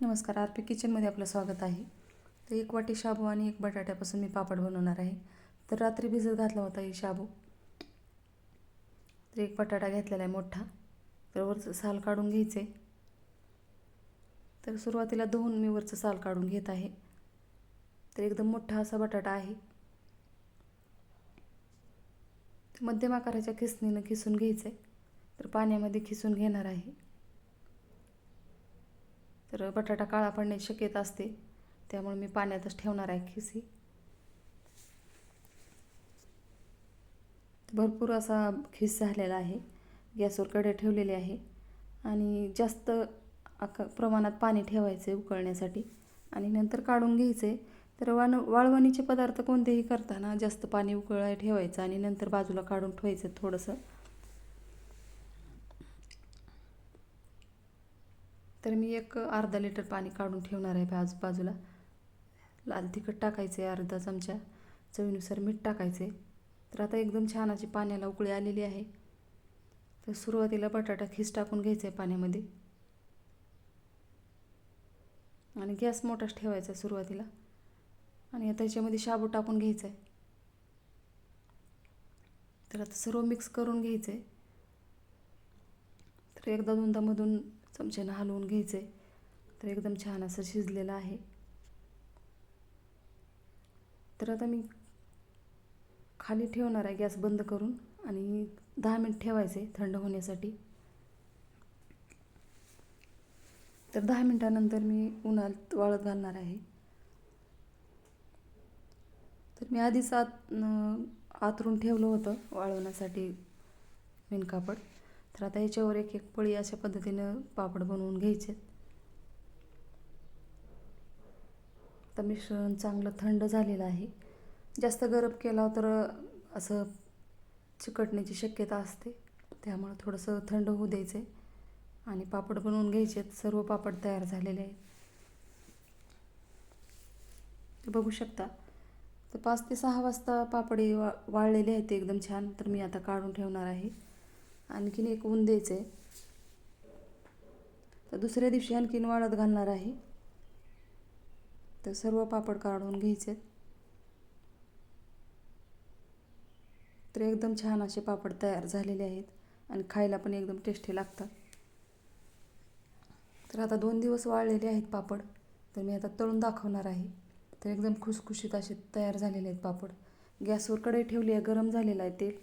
नमस्कार R P किचनमध्ये आपलं स्वागत आहे. तर एक वाटी शाबू आणि एक बटाट्यापासून मी पापड बनवणार आहे. तर रात्री भिजत घातला होता ही शाबू. तर एक बटाटा घेतलेला आहे मोठा. तर वरचं साल काढून घ्यायचे. तर सुरुवातीला धुवून मी वरचं साल काढून घेत आहे. तर एकदम मोठा असा बटाटा आहे. मध्यम आकाराच्या खिसणीनं खिसून घ्यायचं आहे तर पाण्यामध्ये खिसून घेणार आहे. तर बटाटा काळा पडण्याची शक्यता असते. त्यामुळे मी पाण्यातच ठेवणार आहे खिसी. भरपूर असा खिस झालेला आहे. गॅसवर कडे ठेवलेले आहे. आणि जास्त आका प्रमाणात पाणी ठेवायचे उकळण्यासाठी. आणि नंतर काढून घ्यायचे तर वाण वाळवणीचे पदार्थ कोणतेही करताना जास्त पाणी उकळाय ठेवायचं आणि नंतर बाजूला काढून ठेवायचं थोडंसं. तर मी एक अर्धा लिटर पाणी काढून ठेवणार आहे आजूबाजूला. लाल तिखट टाकायचं आहे अर्धा चमचा चवीनुसार मीठ टाकायचं आहे तर आता एकदम छान अशी पाण्याला उकळी आलेली आहे. तर सुरुवातीला बटाटा खिस टाकून घ्यायचा आहे पाण्यामध्ये. आणि गॅस मोठाच ठेवायचा आहे सुरुवातीला. आणि त्याच्यामध्ये शाबू टाकून घ्यायचा आहे तर आता सर्व मिक्स करून घ्यायचं आहे तर एकदा दोनदा मधून चमच्यानं हलवून घ्यायचं आहे तर एकदम छान असं शिजलेलं आहे. तर आता मी खाली ठेवणार आहे गॅस बंद करून आणि दहा मिनिट ठेवायचे थंड होण्यासाठी. तर दहा मिनटानंतर मी उन्हात वाळत घालणार आहे. तर मी आधीच आत आतरून ठेवलं होतं वाळवण्यासाठी मेनकापड तर आता ह्याच्यावर एक एक पळी अशा पद्धतीनं पापड बनवून घ्यायचे. आता मिश्रण चांगलं थंड झालेलं आहे. जास्त गरम केला तर असं चिकटण्याची शक्यता असते. त्यामुळं थोडंसं थंड होऊ द्यायचं आहे आणि पापड बनवून घ्यायचे. सर्व पापड तयार झालेले आहेत. बघू शकता. तर पाच ते सहा वाजता पापडे वा वाळलेले आहेत एकदम छान. तर मी आता काढून ठेवणार आहे. आणखीन एक ऊन द्यायचं आहे तर दुसऱ्या दिवशी आणखीन वाळत घालणार आहे. तर सर्व पापड काढून घ्यायचे तर एकदम छान असे पापड तयार झालेले आहेत आणि खायला पण एकदम टेस्टी लागतात. तर आता दोन दिवस वाळलेले आहेत पापड. तर मी आता तळून दाखवणार आहे. तर एकदम खुसखुशीत असे तयार झालेले आहेत पापड. गॅसवर कढई ठेवली आहे गरम झालेलं आहे तेल.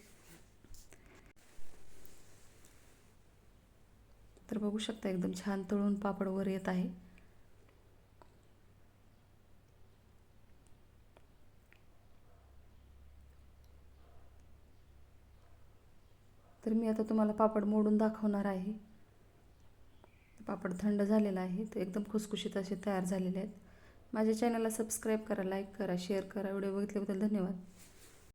तर बघू शकता एकदम छान तळून पापड वर येत आहे. तर मी आता तुम्हाला पापड मोडून दाखवणार आहे. पापड थंड झालेला आहे तर एकदम खुसखुशीत असे तयार झालेले आहेत. माझ्या चॅनलला सबस्क्राईब करा लाईक करा शेअर करा. व्हिडिओ बघितल्याबद्दल धन्यवाद.